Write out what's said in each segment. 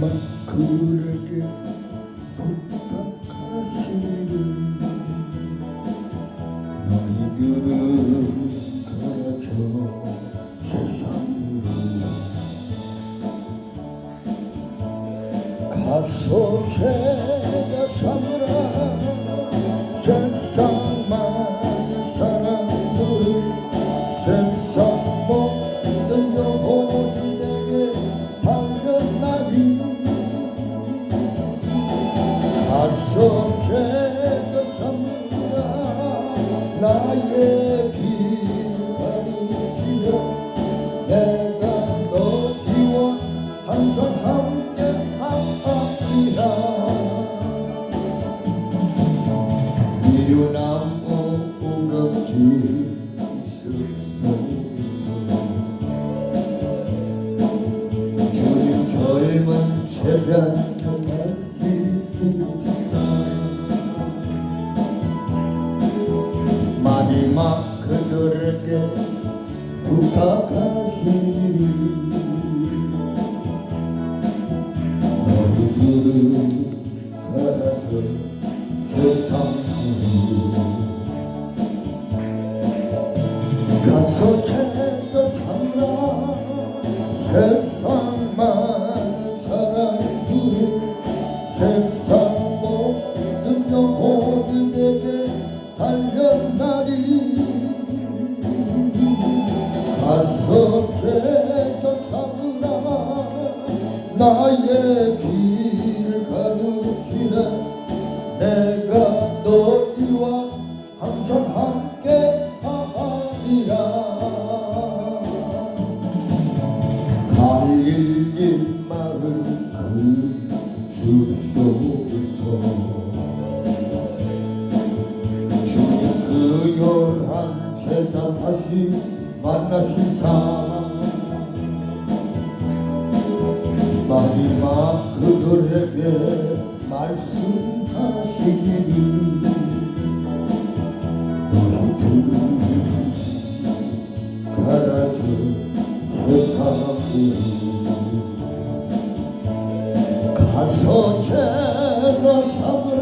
만큼에게 깨끗합니다. 나의 비 함께 하리라. 갈릴리 마을 그 주소부터. 주님 그 열한 재단 다시 만나시 I saw cię na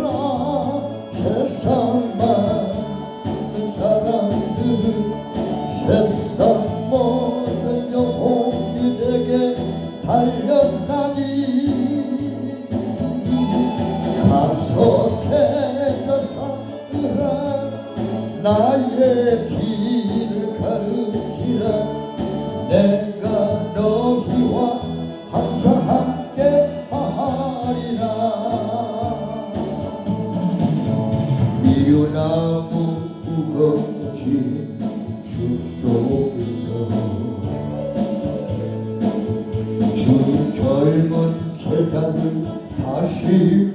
J'ai eu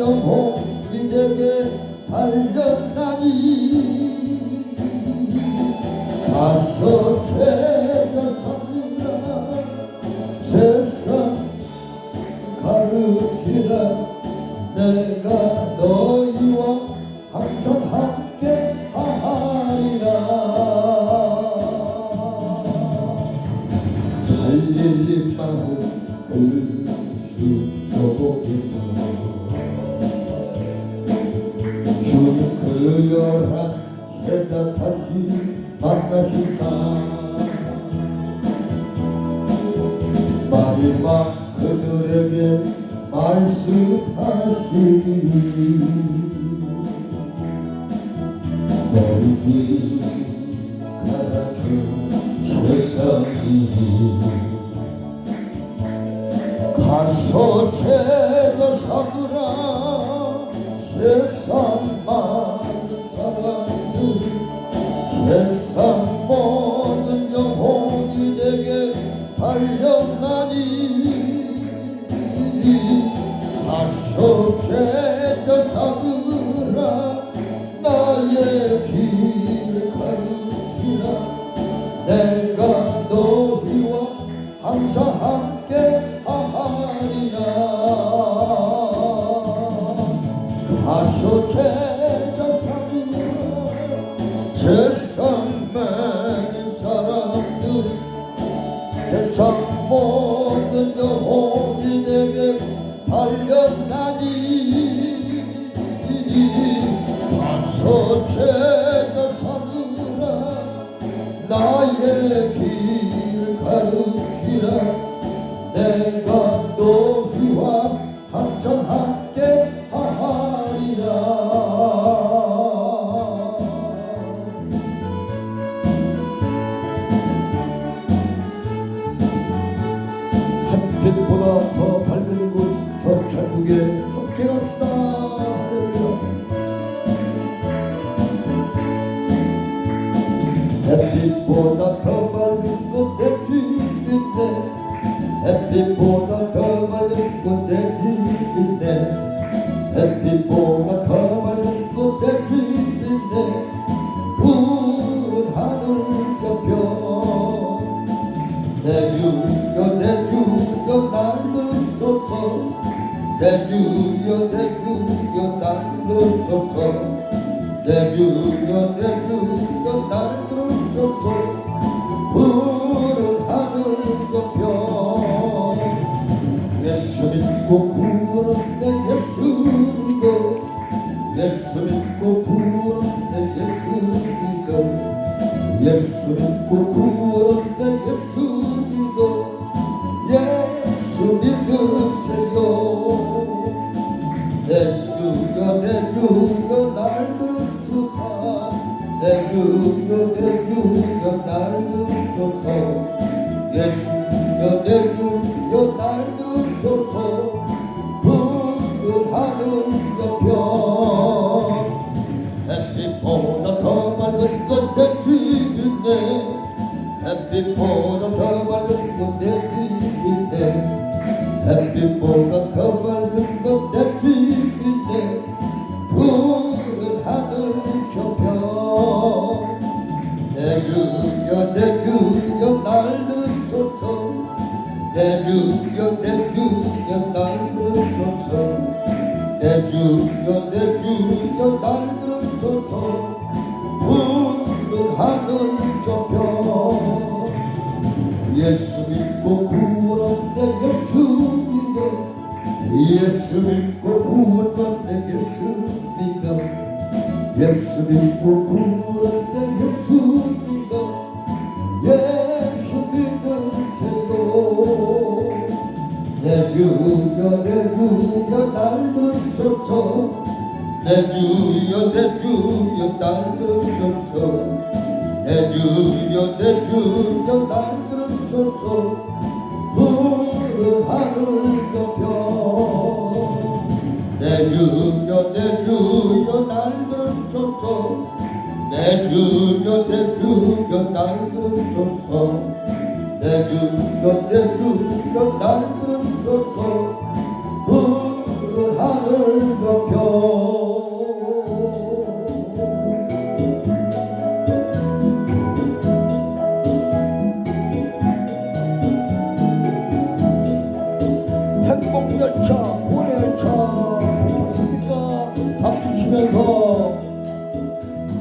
영혼인에게 발견나니. 마지막 그들에게 말씀하시니 너희들 가르쳐 세상으로 가서 제가 사으라 세상 너희와 항상 함께 내 주여 내 주여 나를 내 주여 내 주여 날 들으소서 내 주여 내 주여 날 예수여 내 주여 날 햇빛보다 더 밝은 건내 주인네 햇빛보다 내 주여 내 주여 날 들으소서 내 주여 내 주여 날 들으소서 푸른 하늘 저편 예수 믿고 구원받는 예수 믿어 예수 믿고 구원받는 예수 믿어 예수 믿고 구원 내 주여 날 들으소서 내 주여 내 주여 날 들으소서 푸른 하늘 저편 내 주여 내 주여 날 들으소서 내 주여 내 주여 날 들으소서 내 주여 내 주여 날 들으소서 푸른 하늘 저편 행복열차 고래열차. 좋습니까 박수 치면서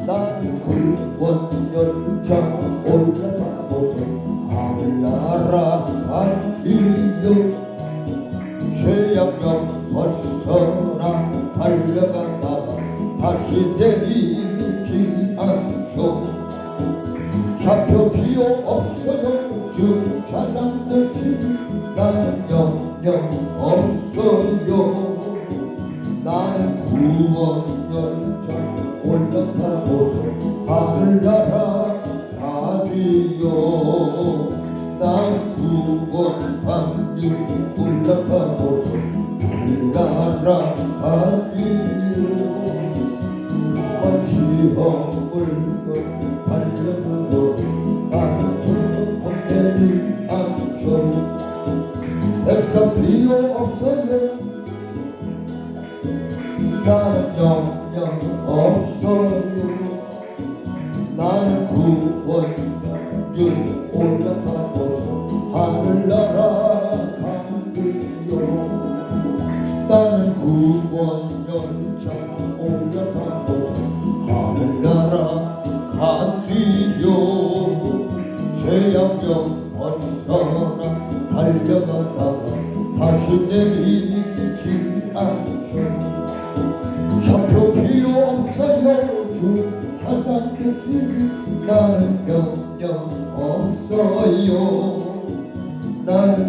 난 굴권열차 올라가보소 하늘나라 갈지요 구원 나는 구원열차 올라타고서 하늘나라 가기요. 죄악령 언더나 달려가다가 다시 내리지 않죠. 좌표 필요 없어요. 주 하나 대신 나는 명령 없어요. 나는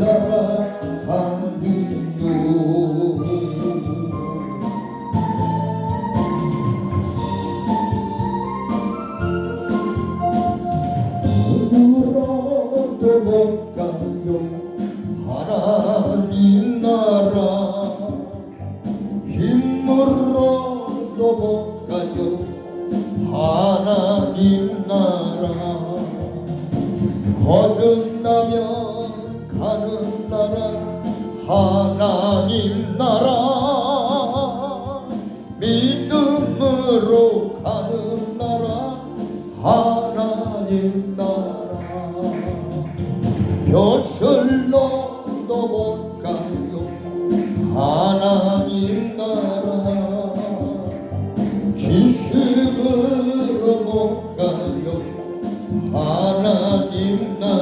지식으로 못 가요. 하나님 나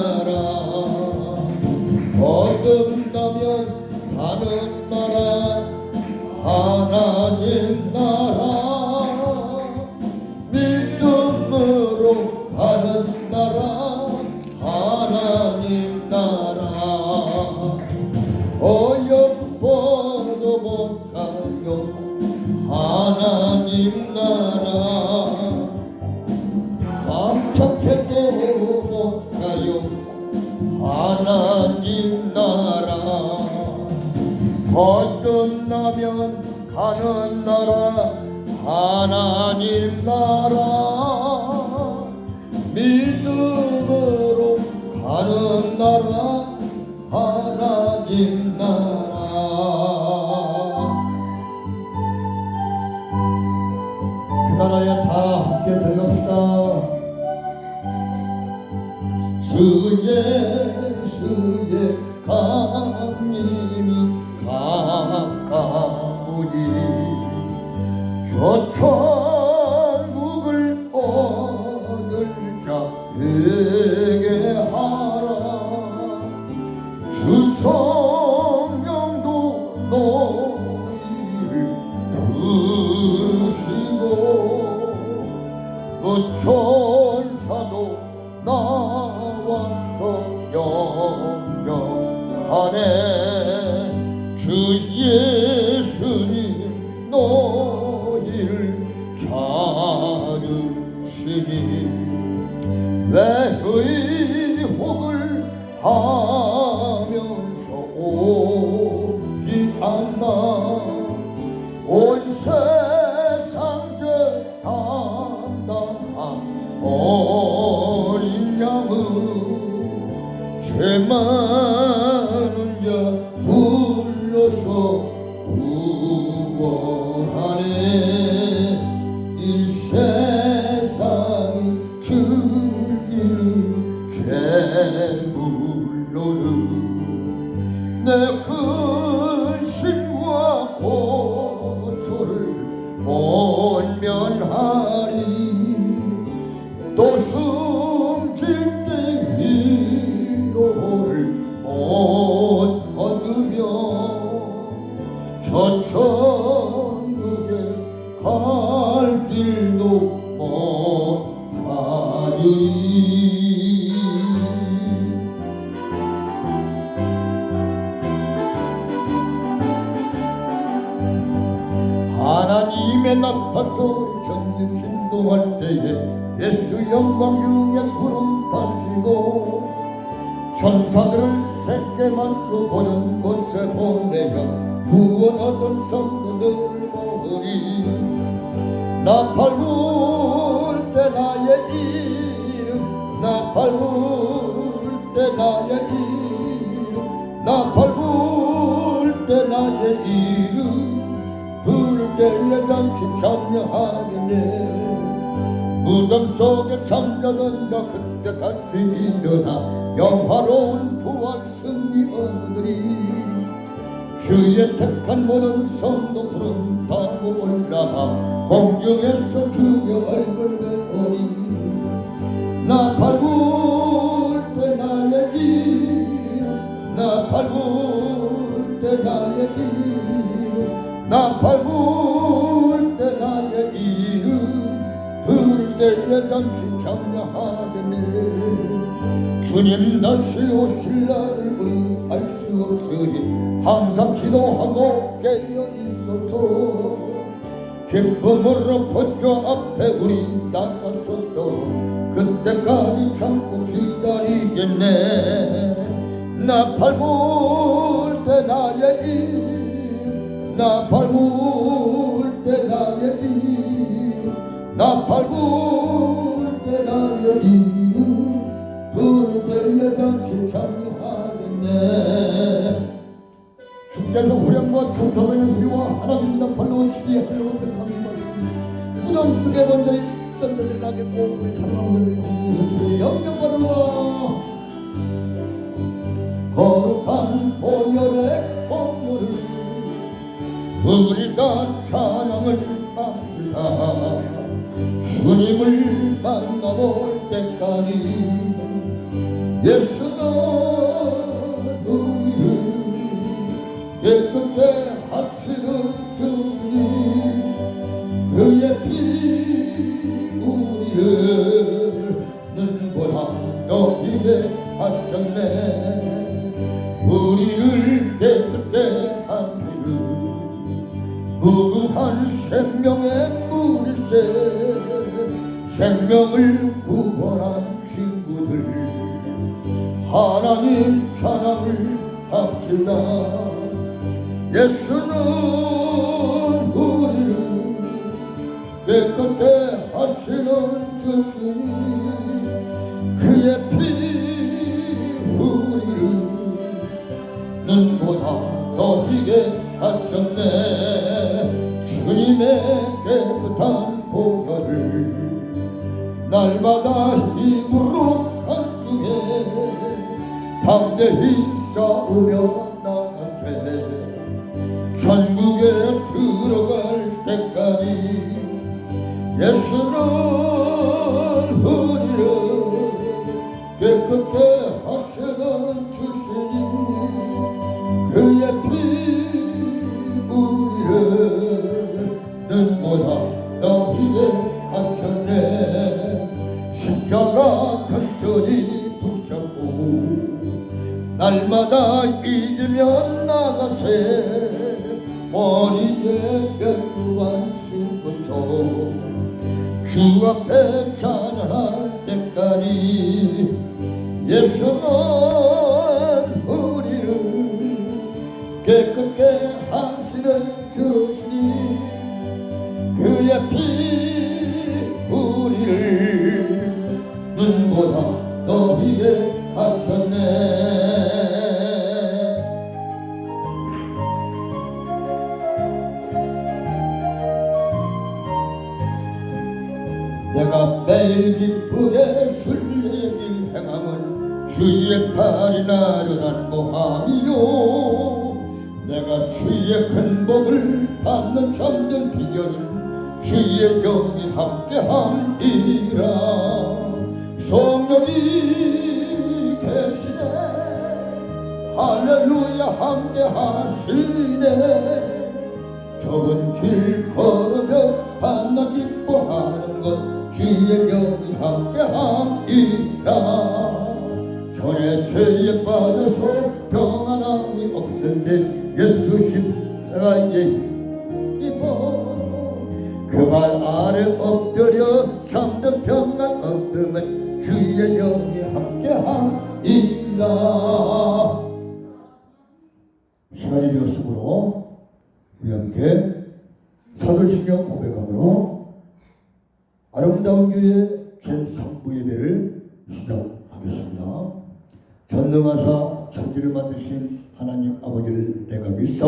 거듭나면 가는 나라 하나님 나라. 믿음으로 가는 나라 하나님 나라. 그 나라에 다 함께 들어갑시다. 주의 주의 강림이 가까우니 저천 않 나팔 불 때 나의 이름 나팔 불 때 나의 이름 나팔 불 때 나의 이름. 부를 때에 잠시 참여하겠네 무덤 속에 잠자던 나 그때 다시 일어나 영화로운 부활 승리 얻으리 주의 택한 모든 성도 구름 타고 올라가 공중에서 주의 얼굴 뵈오니 나 팔굴 때 나의 이름 나 팔굴 때 나의 이름 나 팔굴 때 나의 이름 때에 잠시 참여하겠네. 주님 다시 오실 날을 우리 없으니 항상 기도하고 깨어 있어서. 기쁨으로 포조 앞에 우리 나가서도 그때까지 참고 기다리겠네. 나 밟을 때 나의 일나 밟을 때 나의 일나 밟을 중통의 소리와 하나님 나팔로 시기하려고 택합니다. 무덤 속에 먼저 있던 데들 나겠고 우리 사랑하는 공주에서 주의 영광받으라 거룩한 보혈의 공물을 우리가 찬양을 합시다 주님을 만나볼 때까지 예수가 생명을 구원한 친구들 하나님 찬양을 합시다. 예수는 우리를 깨끗게 하시는 주님 그의 피 우리를 눈보다 더 희게 하셨네. 주님의 깨끗한 보혈을 날마다 힘으로 간중해 담대히 싸우며 나가세 천국에 들어갈 때까지 예수는 우리를 깨끗게 하시는 주시니 그의 피 우리를 눈보다 너희게 하셨네 십자가 튼튼히 붙잡고 날마다 잊으며 나가세 머리에 별관 씹고서 주 앞에 찬양할 때까지 예수는 기쁘게 순례길 행함은 주의 팔이 나를 안보함이요. 내가 주의 큰 복을 받는 참된 비결은 주의 영이 함께함이라. 성령이 계시네. 할렐루야 함께하시네. 좁은 길 걸으며 만나 기뻐하 는것 주의 영이 함께함이라. 전에 죄에 빠져서 평안함이 없을 때 예수 십자가에 입어 그발 아래 엎드려 잠든 평안 얻음은 주의 영이 함께하리라. 시간이 되었으므로 우리 함께 사도신경 고백함으로 아름다운 교회 제3부 예배를 시작하겠습니다. 전능하사 천지를 만드신 하나님 아버지를 내가 믿사오